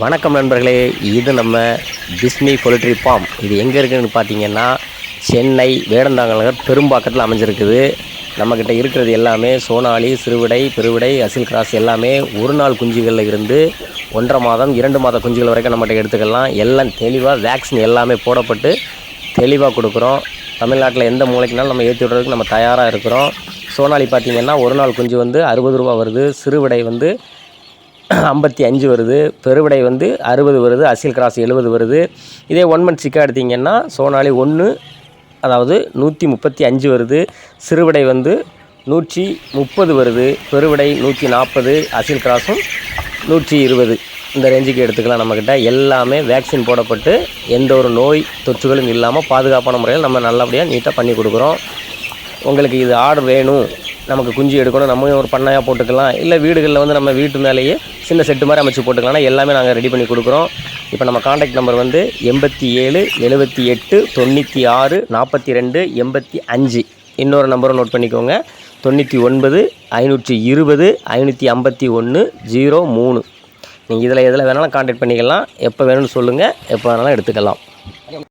வணக்கம் நண்பர்களே இது நம்ம பிஸ்மி பொலிட்ரி ஃபார்ம் இது எங்கே இருக்குதுன்னு பார்த்தீங்கன்னா சென்னை வேடந்தாங்கல் நகர் பெரும்பாக்கத்தில் அமைஞ்சிருக்குது. நம்மக்கிட்ட இருக்கிறது எல்லாமே சோனாலி சிறுவிடை பெருவிடை அசில் கிராஸ் எல்லாமே ஒரு நாள் குஞ்சுகளில் இருந்து ஒன்றரை மாதம் இரண்டு மாத குஞ்சுகள் வரைக்கும் நம்மகிட்ட எடுத்துக்கலாம். எல்லாம் தெளிவாக வேக்சின் எல்லாமே போடப்பட்டு தெளிவாக கொடுக்குறோம். தமிழ்நாட்டில் எந்த மூளைக்குனாலும் நம்ம ஏற்றி விடுறதுக்கு நம்ம தயாராக இருக்கிறோம். சோனாலி பார்த்திங்கன்னா ஒரு நாள் குஞ்சு வந்து அறுபது ரூபா வருது. சிறுவிடை வந்து ஐம்பத்தி அஞ்சு வருது பெருவிடை வந்து அறுபது வருது அசில் கிராஸ் எழுபது வருது. இதே ஒன் மந்த் சிக்காக எடுத்திங்கன்னா சோனாலி ஒன்று அதாவது நூற்றி முப்பத்தி அஞ்சு வருது. சிறுவிடை வந்து நூற்றி முப்பது வருது. பெருவிடை நூற்றி நாற்பது அசில் கிராஸும் நூற்றி இருபது. இந்த ரேஞ்சுக்கு எடுத்துக்கலாம் நம்மக்கிட்ட எல்லாமே வேக்சின் போடப்பட்டு எந்த ஒரு நோய் தொற்றுகளும் இல்லாமல் பாதுகாப்பான முறையில் நம்ம நல்லபடியாக நீட்டாக பண்ணி கொடுக்குறோம். உங்களுக்கு இது ஆர்டர் வேணும் நமக்கு குஞ்சு எடுக்கணும் நம்ம ஒரு பண்ணையாக போட்டுக்கலாம். இல்லை வீடுகளில் வந்து நம்ம வீட்டு மேலேயே சின்ன செட்டு மாதிரி அமைச்சு போட்டுக்கலாம்னா எல்லாமே நாங்கள் ரெடி பண்ணி கொடுக்குறோம். இப்போ நம்ம காண்டாக்ட் நம்பர் வந்து எண்பத்தி ஏழு எழுபத்தி எட்டு தொண்ணூற்றி ஆறு நாற்பத்தி ரெண்டு எண்பத்தி அஞ்சு. இன்னொரு நம்பரும் நோட் பண்ணிக்கோங்க. தொண்ணூற்றி ஒன்பது ஐநூற்றி இருபது ஐநூற்றி ஐம்பத்தி ஒன்று ஜீரோ மூணு. நீங்கள் இதில் எதில் வேணாலும் காண்டாக்ட் பண்ணிக்கலாம். எப்போ வேணும்னு சொல்லுங்கள் எப்போ வேணாலும் எடுத்துக்கலாம்.